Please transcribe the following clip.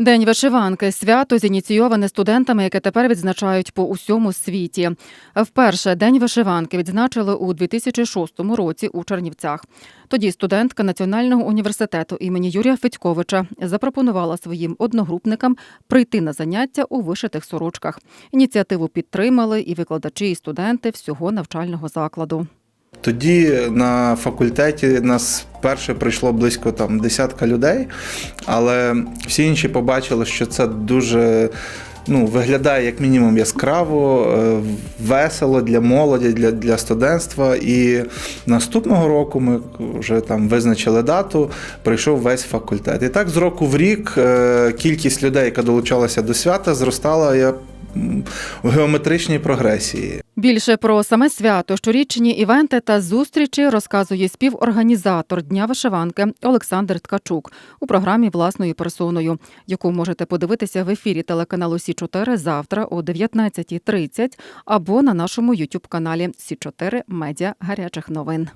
День вишиванки свято зініційоване студентами, яке тепер відзначають по усьому світі. Вперше день вишиванки відзначили у 2006 році у Чернівцях. Тоді студентка Національного університету імені Юрія Федьковича запропонувала своїм одногрупникам прийти на заняття у вишитих сорочках. Ініціативу підтримали і викладачі, і студенти всього навчального закладу. Тоді на факультеті нас перше прийшло близько там десятка людей, але всі інші побачили, що це дуже ну, виглядає як мінімум яскраво, е, весело для молоді, для, для студентства. І наступного року ми вже там визначили дату, прийшов весь факультет. І так з року в рік е, кількість людей, яка долучалася до свята, зростала я в геометричній прогресії. Більше про саме свято, щорічні івенти та зустрічі розказує співорганізатор Дня вишиванки Олександр Ткачук у програмі власною персоною, яку можете подивитися в ефірі телеканалу Сі 4 завтра о 19.30 або на нашому Ютуб каналі Сі 4 Медіа гарячих новин.